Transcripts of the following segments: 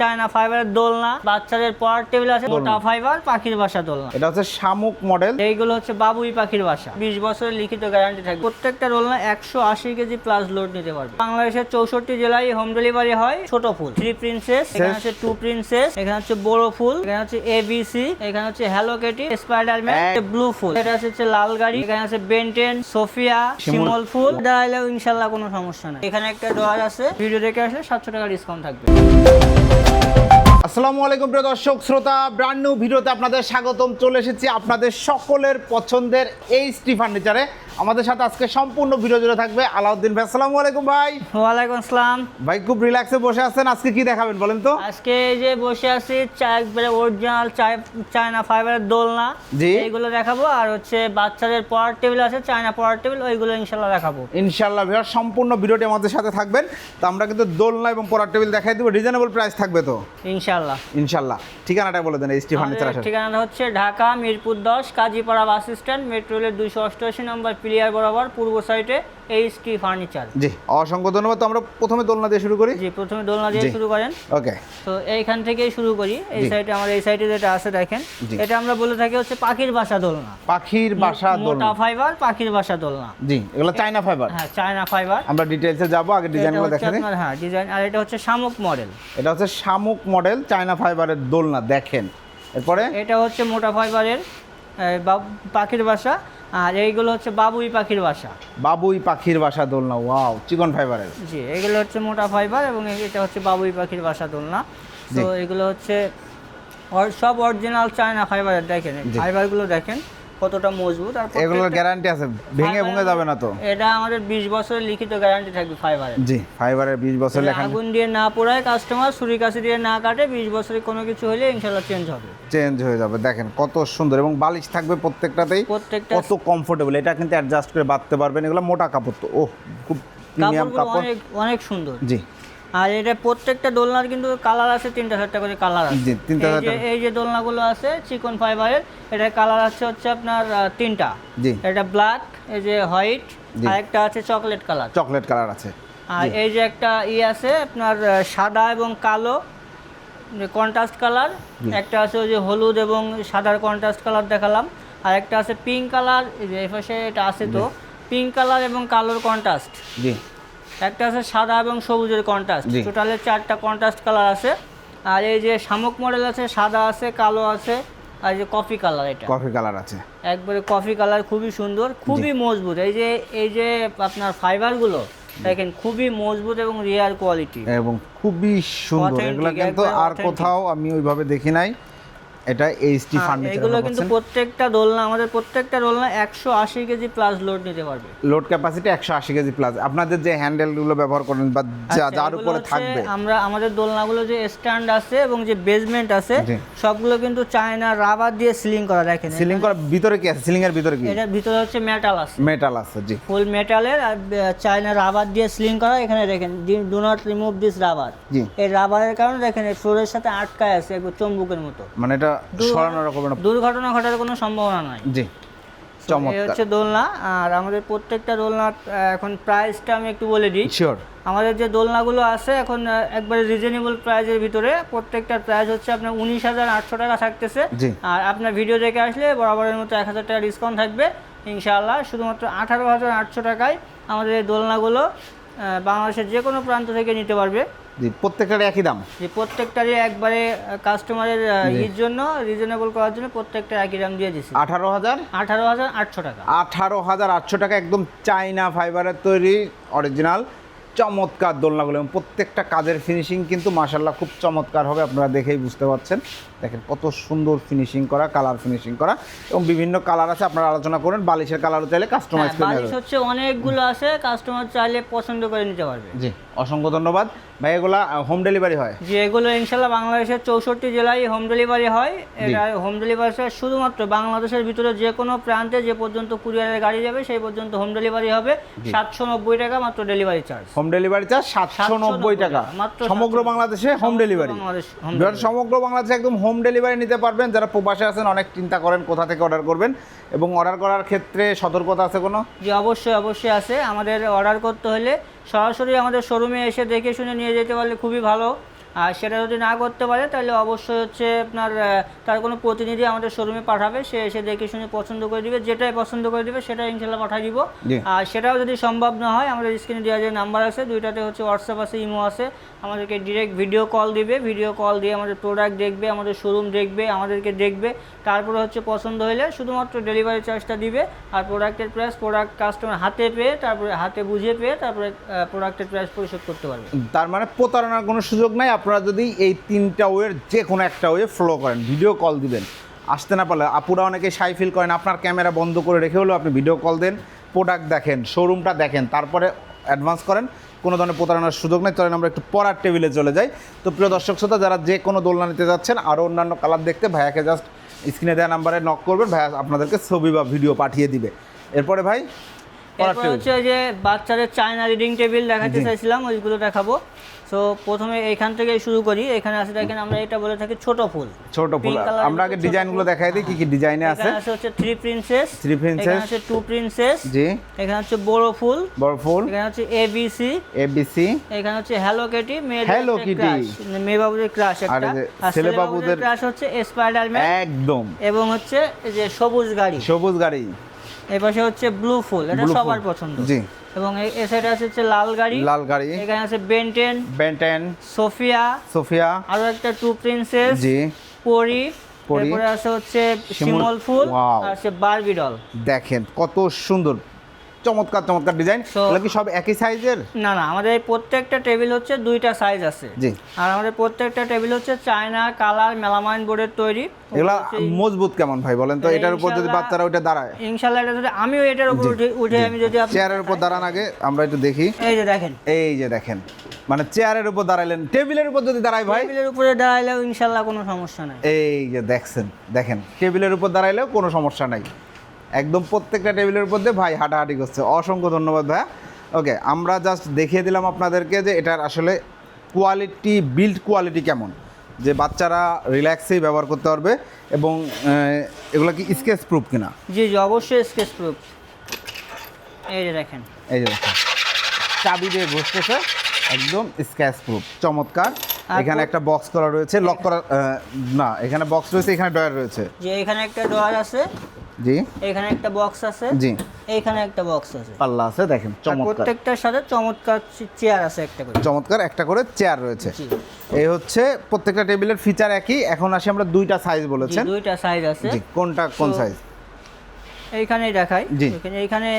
China ফাইবারের দোলনা বাচ্চাদের পড়ার টেবিল আছে মোটা ফাইবার পাখির বাসা দোলনা। এটা হচ্ছে শামুক মডেল এইগুলো হচ্ছে বাবুই পাখির বাসা। বিশ বছরের লিখিত গ্যারান্টি থাকবে। প্রত্যেকটা দোলনা একশো আশি কেজি প্লাস লোড নিতে পারবে। বাংলাদেশের চৌষট্টি জেলায় হোম ডেলিভারি হয় ছোট ফুল। থ্রি প্রিন্সেস এখানে হচ্ছে টু প্রিন্সেস এখানে হচ্ছে বড় ফুল এখানে হচ্ছে এবিসি এখানে হচ্ছে হ্যালো কেটি স্পাইডারম্যান ব্লু ফুল। এটা হচ্ছে লাল গাড়ি এখানে আছে বেন্টেন সোফিয়া শিমল। ফুল। দাঁড়াইলেও ইনশাল্লাহ কোনো সমস্যা নাই। এখানে একটা ডোয়ার আছে ভিডিও দেখে আসলে সাতশো টাকা ডিসকাউন্ট থাকবে। আসসালামু আলাইকুম প্রিয় দর্শক, শ্রোতা ব্র্যান্ড নিউ ভিডিওতে আপনাদের স্বাগতম। চলে এসেছি আপনাদের সকলের পছন্দের এইচটি ফার্নিচারে আমাদের সাথে আজকে সম্পূর্ণ ভিডিও জুড়ে থাকবে আলাউদ্দিন ভাই। আসসালামু আলাইকুম ভাই। ওয়ালাইকুম আসসালাম। ভাই খুব রিল্যাক্সে বসে আছেন। আজকে কি দেখাবেন বলেন তো? আজকে এই যে বসে আছি চা- একবারে অরিজিনাল চায়না ফাইবারের দোলনা। জি। এইগুলো দেখাবো। আর হচ্ছে বাচ্চাদের পড়ার টেবিল আছে চায়না পড়ার টেবিল ওইগুলো ইনশাল্লাহ দেখাবো। ইনশাল্লাহ ভিউয়ার সম্পূর্ণ ভিডিওটি আমাদের সাথে থাকবেন। তো আমরা কিন্তু দোলনা এবং পড়ার টেবিল দেখাই দেবো। রিজনেবল প্রাইস থাকবে তো? ইনশাল্লাহ ইনশাল্লাহ ঠিকানাটা বলে দেন এইচটি ফার্নিচার আমাদের আসার ঠিকানা হচ্ছে ঢাকা মিরপুর দশ কাজীপাড়া বাস স্ট্যান্ড মেট্রো রেলের দুইশো অষ্টআশি নম্বর প্লেয়ার বরাবর পূর্ব সাইডে এইচ টি ফার্নিচার জি অসংখ্য ধন্যবাদ। তো আমরা প্রথমে দোলনা দিয়ে শুরু করি? জি প্রথমে দোলনা দিয়ে শুরু করেন। ওকে। তো এইখান থেকেই শুরু করি। এই সাইডে আমার এই সাইডে যেটা আছে দেখেন এটা আমরা বলে থাকি হচ্ছে পাখির বাসা দোলনা। পাখির বাসা দোলনা। মোটা ফাইবার পাখির বাসা দোলনা। জি এগুলো চায়না ফাইবার হ্যাঁ চায়না ফাইবার আমরা ডিটেলসে যাব আগে ডিজাইনগুলো হচ্ছে দেখে হ্যাঁ ডিজাইন আর এটা হচ্ছে শামুক মডেল এটা হচ্ছে শামুক মডেল চায়না ফাইবারের দোলনা দেখেন। এরপরে? এটা হচ্ছে মোটা ফাইবারের পাখির বাসা আর এইগুলো হচ্ছে বাবুই পাখির বাসা বাবুই পাখির বাসা দোলনা ওয়াও চিকন ফাইবারের জি এগুলো হচ্ছে মোটা ফাইবার এবং এটা হচ্ছে বাবুই পাখির বাসা দোলনা তো। এগুলো হচ্ছে সব অরিজিনাল চায়না ফাইবার দেখেন। ফাইবারগুলো দেখেন কতটা মজবুত আর এগুলোর গ্যারান্টি আছে ভেঙে ভেঙে যাবে না তো। এটা আমাদের বিশ বছরের লিখিত গ্যারান্টি থাকবে ফাইবারের জি ফাইবারের বিশ বছর লেখা আগুন দিয়ে না পোড়ায় কাস্টমার ছুরি কাছে দিয়ে না কাটে বিশ বছরে কোনো কিছু হলে ইনশাল্লাহ চেঞ্জ হবে। চেঞ্জ হয়ে যাবে। দেখেন কত সুন্দর এবং বালিশ থাকবে প্রত্যেকটাতেই। প্রত্যেকটা কত কমফোর্টেবল এটা কিন্তু অ্যাডজাস্ট করে বাঁধতে পারবেন। এগুলো মোটা কাপড় তো। ওহ খুব প্রিমিয়াম কাপড়। অনেক অনেক সুন্দর। জি। আর এটা প্রত্যেকটা দোলনার কিন্তু কালার আছে তিনটা চারটা করে কালার আছে। জি, তিনটা এই যে এই যে দোলনাগুলো আছে চিকন ফাইবারের এটার কালার আছে হচ্ছে আপনার তিনটা। জি। এটা ব্ল্যাক এই যে হোয়াইট আর একটা আছে চকলেট কালার চকলেট কালার আছে। আর এই যে একটা ই আছে আপনার সাদা এবং কালো কন্ট্রাস্ট কালার একটা আছে ওই যে হলুদ এবং সাদার কন্ট্রাস্ট কালার দেখালাম আর একটা আছে পিঙ্ক কালার এই যে এই পাশে এটা আছে তো পিঙ্ক কালার এবং কালোর কন্ট্রাস্ট জি। একটা আছে সাদা এবং সবুজের কন্ট্রাস্ট। টোটালে চারটা কন্ট্রাস্ট কালার আছে। আর এই যে শামুক মডেল আছে সাদা আছে কালো আছে আর যে কফি কালার এটা। কফি কালার আছে। একবারে কফি কালার খুবই সুন্দর খুবই মজবুত। এই যে এই যে আপনার ফাইবারগুলো দেখেন খুবই মজবুত এবং রিয়ার কোয়ালিটি এবং খুবই সুন্দর। এগুলো কিন্তু আর কোথাও আমি ওইভাবে দেখি নাই। এটা এইচটি ফার্নিচার এগুলো কিন্তু প্রত্যেকটা দোলনা আমাদের প্রত্যেকটা দোলনা একশো আশি কেজি প্লাস লোড নিতে পারবে। লোড ক্যাপাসিটি একশো আশি কেজি প্লাস আপনাদের যে হ্যান্ডেলগুলো ব্যবহার করেন বা যা- আচ্ছা, যার উপরে থাকবে। আমরা আমাদের দোলনাগুলো যে স্ট্যান্ড আছে এবং যে বেসমেন্ট আছে সবগুলো কিন্তু চায়না রাবার দিয়ে সিলিং করা দেখেন সিলিং করার ভিতরে কি আছে? সিলিং এর ভিতরে কি? এটার ভিতরে হচ্ছে মেটাল আছে। মেটাল আছে জি। ফুল মেটালের আর চায়না রাবার দিয়ে সিলিং করা এখানে দেখেন do not remove this rubber এই রাবারের কারণে দেখেন এই ফ্লোরের সাথে আটকায় আছে চম্বুকের মতো। মানে এটা দুর্ঘটনা ঘটার কোনো সম্ভাবনা নাই। জি চমৎকার। হচ্ছে দোলনা আর আমাদের প্রত্যেকটা দোলনা এখন প্রাইসটা আমি একটু বলে দিই। শিওর আমাদের যে দোলনাগুলো আছে এখন একবারে রিজনেবল প্রাইসের ভিতরে প্রত্যেকটার প্রাইস হচ্ছে আপনার উনিশ হাজার আটশো টাকা থাকতেছে। আর আপনার ভিডিও দেখে আসলে বরাবরের মতো এক হাজার টাকা ডিসকাউন্ট থাকবে ইনশাআল্লাহ। শুধুমাত্র আঠারো হাজার আটশো টাকায় আমাদের এই দোলনাগুলো বাংলাদেশের যে কোনো প্রান্ত থেকে নিতে পারবে। জি প্রত্যেকটার একই দাম? প্রত্যেকটারই একবারে কাস্টমারের ইর জন্য রিজনেবল করার জন্য প্রত্যেকটা একই দাম দিয়ে দিচ্ছি আঠারো হাজার? আঠারো হাজার আটশো টাকা। আঠারো হাজার আটশো টাকা একদম চাইনা ফাইবারের তৈরি অরিজিনাল চমৎকার দোলনাগুলো এবং প্রত্যেকটা কাজের ফিনিশিং কিন্তু মাসাল্লাহ খুব চমৎকার হবে আপনারা দেখেই বুঝতে পারছেন। দেখেন কত সুন্দর ফিনিশিং করা কালার ফিনিশিং করা এবং বিভিন্ন কালার আছে আপনারা আলোচনা করেন বালিশের কালারও চাইলে কাস্টমাইজ হ্যাঁ, করে বালিশ হচ্ছে অনেকগুলো আছে কাস্টমার চাইলে পছন্দ করে নিতে পারবে। জি অসংখ্য ধন্যবাদ। ভাই এগুলা হোম ডেলিভারি হয়? যে এগুলো ইনশাল্লাহ বাংলাদেশের চৌষট্টি জেলায় হোম ডেলিভারি হয়। এটা হোম ডেলিভারি শুধুমাত্র বাংলাদেশের ভিতরে যে কোনো প্রান্তে যে পর্যন্ত কুরিয়ারের গাড়ি যাবে সেই পর্যন্ত হোম ডেলিভারি হবে। সাতশো নব্বই টাকা মাত্র delivery charge home delivery charge সাতশো নব্বই টাকা। মাত্র সমগ্র বাংলাদেশে হোম ডেলিভারি সমগ্র বাংলাদেশে একদম হোম ডেলিভারি নিতে পারবেন। যারা প্রবাসে আছেন অনেক চিন্তা করেন কোথা থেকে অর্ডার করবেন। এবং অর্ডার করার ক্ষেত্রে সতর্কতা আছে কোনো? যে অবশ্যই অবশ্যই আছে। আমাদের অর্ডার করতে হলে সরাসরি আমাদের শোরুমে এসে দেখে শুনে নিয়ে যেতে পারলে খুবই ভালো। আর সেটা যদি না করতে পারে তাহলে অবশ্যই হচ্ছে আপনার তার কোনো প্রতিনিধি আমাদের শোরুমে পাঠাবে। সে এসে দেখে শুনে পছন্দ করে দিবে যেটাই পছন্দ করে দিবে সেটা ইনশাল্লাহ পাঠিয়ে দিব। আর সেটাও যদি সম্ভব না হয় আমাদের স্ক্রিনে দেওয়া যে নাম্বার আছে দুইটাতে হচ্ছে হোয়াটসঅ্যাপ আছে ইমো আছে আমাদেরকে ডিরেক্ট ভিডিও কল দিবে। ভিডিও কল দিয়ে আমাদের প্রোডাক্ট দেখবে আমাদের শোরুম দেখবে আমাদেরকে দেখবে। তারপরে হচ্ছে পছন্দ হলে শুধুমাত্র ডেলিভারি চার্জটা দিবে। আর প্রোডাক্টের প্রাইস প্রোডাক্ট কাস্টমার হাতে পেয়ে তারপরে হাতে বুঝিয়ে পেয়ে তারপরে প্রোডাক্টের প্রাইস পরিশোধ করতে পারবে। তার মানে প্রতারণার কোনো সুযোগ নাই আপনারা যদি এই তিনটা ওয়ের যে কোনো একটা ওয়ে ফলো করেন ভিডিও কল দিবেন। আসতে না পারলে আপুরা অনেকে সাই ফিল করেন, আপনার ক্যামেরা বন্ধ করে রেখে হলেও আপনি ভিডিও কল দেন প্রোডাক্ট দেখেন শোরুমটা দেখেন, তারপরে অ্যাডভান্স করেন, কোনো ধরনের প্রতারণার সুযোগ নেই। চলেন আমরা একটু পড়ার টেবিলে চলে যাই। তো প্রিয় দর্শক শ্রোতা, যারা যে কোনো দোলনা নিতে যাচ্ছেন আরও অন্যান্য কালার দেখতে, ভাইয়াকে জাস্ট স্ক্রিনে দেওয়া নাম্বারে নক করবেন, ভাইয়া আপনাদেরকে ছবি বা ভিডিও পাঠিয়ে দিবে। এরপরে ভাই এরপর হচ্ছে যে বাচ্চাদের চায়না রিডিং টেবিল দেখাতে চাইছিলাম ওইগুলো দেখাবো। সো প্রথমে এইখান থেকে শুরু করি। এখানে আছে দেখেন আমরা এটা বলে থাকি ছোট ফুল। ছোট ফুল। আমরা আগে ডিজাইনগুলো দেখাই দিই কি কি ডিজাইনে আছে এখানে আছে। হচ্ছে থ্রি প্রিন্সেস Three princess। এখানে আছে টু প্রিন্সেস জি। এখানে হচ্ছে বড় ফুল বড় ফুল। এখানে হচ্ছে এবিসি এবিসি এখানে হচ্ছে হ্যালো কিটি মেয়ে Hello Kitty। মেয়ে বাবুদের ক্রাশ একটা। আর ছেলে বাবুদের ক্রাশ হচ্ছে স্পাইডারম্যান একদম। এবং হচ্ছে যে সবুজ গাড়ি। সবুজ গাড়ি। এই পাশে হচ্ছে ব্লু ফুল এটা সবার পছন্দ। জি। এবং এই- সাইডে আছে হচ্ছে লাল গাড়ি। লাল গাড়ি। এখানে আছে বেন্টেন বেন্টেন সোফিয়া সোফিয়া আরও একটা টু প্রিন্সেস জি। পরি পরি আছে হচ্ছে শিমুল- ফুল. আর আছে বারবি ডল দেখেন কত সুন্দর। চমৎকার চমৎকার ডিজাইন এগুলো কি সব একই সাইজের না না আমাদের প্রত্যেকটা টেবিল হচ্ছে দুইটা সাইজ আছে। জি। আর আমাদের প্রত্যেকটা টেবিল হচ্ছে চায়না কালার মেলামাইন বোর্ডের তৈরি। এগুলা মজবুত কেমন ভাই বলেন তো? এটার উপর যদি বাচ্চারা ওইটা দাঁড়ায়। ইনশাল্লাহ এটা যদি আমিও এটার উপর উঠে উঠে আমি যদি চেয়ারের উপর দাঁড়ান আগে আমরা একটু দেখি। এই যে দেখেন। এই যে দেখেন। মানে চেয়ারের উপর দাঁড়াইলেন। টেবিলের উপর যদি দাঁড়ায় ভাই। টেবিলের উপরে দাঁড়াইলেও ইনশাল্লাহ কোনো সমস্যা নাই। এই যে দেখছেন দেখেন। টেবিলের উপর দাঁড়াইলেও কোনো সমস্যা নাই। একদম প্রত্যেকটা টেবিলের উপর দিয়ে ভাই হাঁটাহাঁটি করছে। অসংখ্য ধন্যবাদ ভাইয়া। ওকে আমরা জাস্ট দেখিয়ে দিলাম আপনাদেরকে যে এটার আসলে কোয়ালিটি বিল্ড কোয়ালিটি কেমন। যে বাচ্চারা রিল্যাক্সেই ব্যবহার করতে পারবে এবং এগুলো কি স্কেচ প্রুফ কিনা? জি জি অবশ্যই স্কেচ প্রুফ এই যে দেখেন। এই যে দেখেন। চাবি দিয়ে ঘষতেছে একদম স্ক্যাচ প্রুফ চমৎকার। এখানে একটা বক্স করা রয়েছে লক করা না এখানে বক্স রয়েছে এখানে ডয়ার রয়েছে। যে এখানে একটা ডোয়ার আছে জি। এখানে একটা বক্স আছে জি। এখানে একটা বক্স আছে। পাল্লা আছে দেখেন চমৎকার। প্রত্যেকটার সাথে চমৎকার চেয়ার আছে একটা করে। চমৎকার একটা করে চেয়ার রয়েছে। জি। এই হচ্ছে প্রত্যেকটা টেবিলের ফিচার একই। এখন আসি আমরা দুইটা সাইজ বলেছেন। দুইটা সাইজ আছে। জি কোনটা কোন সাইজ এইখানেই দেখাই। জি। এখানে এইখানে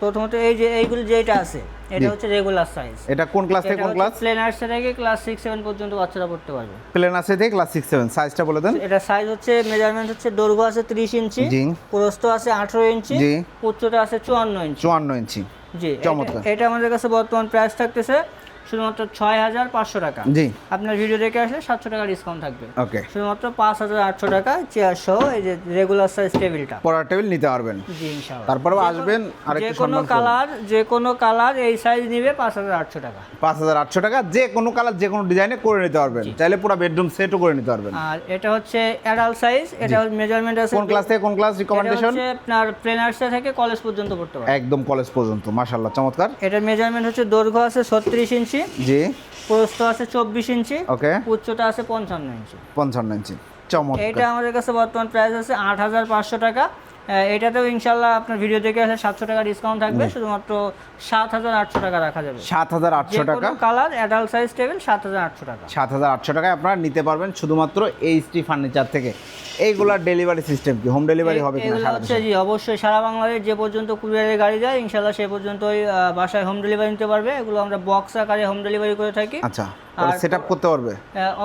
প্রথমত এই যে এইগুলো যেটা আছে এটা হচ্ছে রেগুলার সাইজ এটা কোন ক্লাস থেকে কোন ক্লাস প্লেন আর্টস থেকে ক্লাস সিক্স সেভেন পর্যন্ত বাচ্চারা পড়তে পারবে। প্লেন থেকে ক্লাস সিক্স সেভেন সাইজটা বলে দেন। এটা সাইজ হচ্ছে মেজারমেন্ট হচ্ছে দৈর্ঘ্য আছে ত্রিশ ইঞ্চি জি। প্রস্থ আছে আঠারো ইঞ্চি জি। উচ্চতা আছে চুয়ান্ন ইঞ্চি। চুয়ান্ন ইঞ্চি। জি। এটা আমাদের কাছে বর্তমান প্রাইস থাকতেছে শুধুমাত্র ছয় হাজার পাঁচশো টাকা। জি। আপনার ভিডিও দেখে আসলে সাতশো টাকা ডিসকাউন্ট থাকবে। ওকে। শুধুমাত্র পাঁচ হাজার আটশো টাকা চেয়ার সহ এই যে রেগুলার সাইজ টেবিলটা পড়ার টেবিল নিতে পারবেন। জি ইনশাআল্লাহ। তারপরেও আসবেন আরেকটু যে কোনো কালার যে কোনো কালার এই সাইজ নিবে পাঁচ হাজার আটশো টাকা। পাঁচ হাজার আটশো টাকা যে কোনো কালার যে কোনো ডিজাইনে করে নিতে পারবেন। চাইলে পুরো বেডরুম সেটও করে নিতে পারবেন। আর এটা হচ্ছে অ্যাডাল্ট সাইজ এটা মেজারমেন্ট আছে কোন ক্লাস থেকে কোন ক্লাস রিকমেন্ডেশন আপনার প্লেনার্সে থেকে কলেজ পর্যন্ত পড়তে পারে একদম কলেজ পর্যন্ত মাশাল্লাহ চমৎকার। এটার মেজারমেন্ট হচ্ছে দৈর্ঘ্য আছে ছত্রিশ ইঞ্চি জি। প্রস্থ আছে চব্বিশ ইঞ্চি ওকে। উচ্চতা আছে পঞ্চান্ন ইঞ্চি। পঞ্চান্ন ইঞ্চি। চমৎকার। এটা আমাদের কাছে বর্তমান প্রাইস আছে আট হাজার পাঁচশো টাকা। এটাতেও ইনশাল্লাহ আপনার ভিডিও দেখে আসলে সাতশো টাকা ডিসকাউন্ট থাকবে শুধুমাত্র সাত হাজার আটশো টাকা রাখা যাবে। সাত হাজার আটশো টাকা? কালার অ্যাডাল্ট সাইজ টেবিল সাত হাজার আটশো টাকা। সাত হাজার আটশো টাকায় আপনারা নিতে পারবেন শুধুমাত্র এইচটি ফার্নিচার থেকে। এইগুলার ডেলিভারি সিস্টেম কি? হোম ডেলিভারি হবে কিনা সারা হচ্ছে জি অবশ্যই সারা বাংলাদেশ যে পর্যন্ত কুরিয়ারের গাড়ি যায় ইনশাল্লাহ সে পর্যন্তই বাসায় হোম ডেলিভারি নিতে পারবে। এগুলো আমরা বক্স আকারে হোম ডেলিভারি করে থাকি। আচ্ছা। সেট করতে পারবে?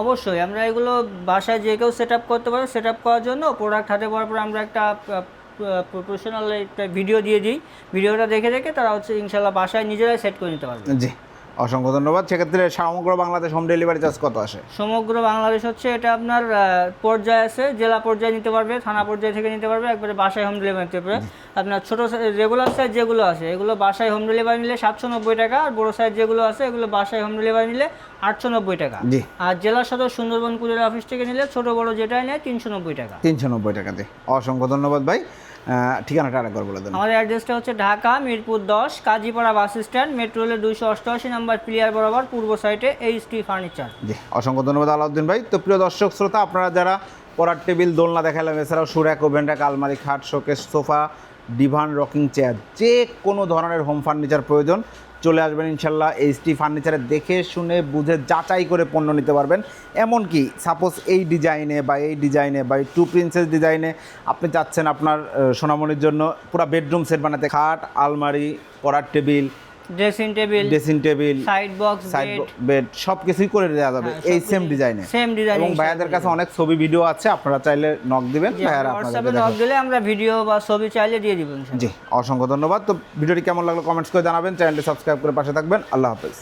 অবশ্যই। আমরা এগুলো বাসায় যে কেউ সেট আপ করতে পারবে সেট আপ করার জন্য প্রোডাক্ট হাতে পাওয়ার পর আমরা একটা প্রফেশনাল একটা ভিডিও দিয়ে দিই। ভিডিওটা দেখে দেখে তারা হচ্ছে ইনশাল্লাহ বাসায় নিজেরাই সেট করে নিতে পারবে। জি। অসংখ্য ধন্যবাদ। সেক্ষেত্রে সমগ্র বাংলাদেশ হোম ডেলিভারি চার্জ কত আসে? সমগ্র বাংলাদেশ হচ্ছে এটা আপনার পর্যায়ে আছে জেলা পর্যায়ে নিতে পারবে থানা পর্যায়ে থেকে নিতে পারবে একবারে বাসায় হোম ডেলিভারি নিতে পারবে। আপনার ছোটো রেগুলার সাইজ যেগুলো আছে এগুলো বাসায় হোম ডেলিভারি নিলে সাতশো নব্বই টাকা আর বড়ো সাইজ যেগুলো আছে এগুলো বাসায় হোম ডেলিভারি নিলে আটশো নব্বই টাকা। জি। আর জেলা সদর সুন্দরবন কুরিয়ার অফিস থেকে নিলে ছোট বড় যেটাই নেয় তিনশো নব্বই টাকা। তিনশো নব্বই টাকাতে অসংখ্য ধন্যবাদ ভাই। ঠিকানাটা আরেকবার বলে দেন। আমাদের অ্যাড্রেসটা হচ্ছে ঢাকা মিরপুর দশ কাজীপাড়া বাস স্ট্যান্ড মেট্রো রেলের দুইশো অষ্টআশি নম্বর প্লেয়ার বরাবর পূর্ব সাইডে এইচ টি ফার্নিচার। জি অসংখ্য ধন্যবাদ আলাউদ্দিন ভাই। তো প্রিয় দর্শক শ্রোতা আপনারা যারা পড়ার টেবিল দোলনা দেখালাম এছাড়াও সুরাক ওভেনরাক আলমারি খাট showcase sofa divan rocking chair, যে কোনো ধরনের হোম ফার্নিচার প্রয়োজন। চলে আসবেন ইনশাল্লাহ এইচ এইচটি ফার্নিচারে দেখে শুনে, বুঝে, যাচাই করে পণ্য নিতে পারবেন। এমনকি সাপোজ এই ডিজাইনে বা এই ডিজাইনে বা এই টু প্রিন্সেস ডিজাইনে আপনি চাচ্ছেন আপনার সোনামনির সোনামণির জন্য, পুরো বেডরুম সেট বানাতে, খাট, আলমারি, পড়ার table dressing table dressing table side box side bed bed সব কিছুই করে দেওয়া যাবে হ্যাঁ, এই সবকিছুই সেম ডিজাইনে সেম ডিজাইন এবং ভাইয়াদের কাছে অনেক ছবি ভিডিও আছে আপনারা চাইলে নক দিবেন ভাইয়ারা হোয়াটসঅ্যাপে আপনাদের নক দিলে আমরা ভিডিও বা ছবি চাইলে দিয়ে দিব। জি অসংখ্য ধন্যবাদ। তো ভিডিওটি কেমন লাগল কমেন্টস করে জানাবেন চ্যানেলটি সাবস্ক্রাইব করে পাশে থাকবেন। আল্লাহ হাফেজ।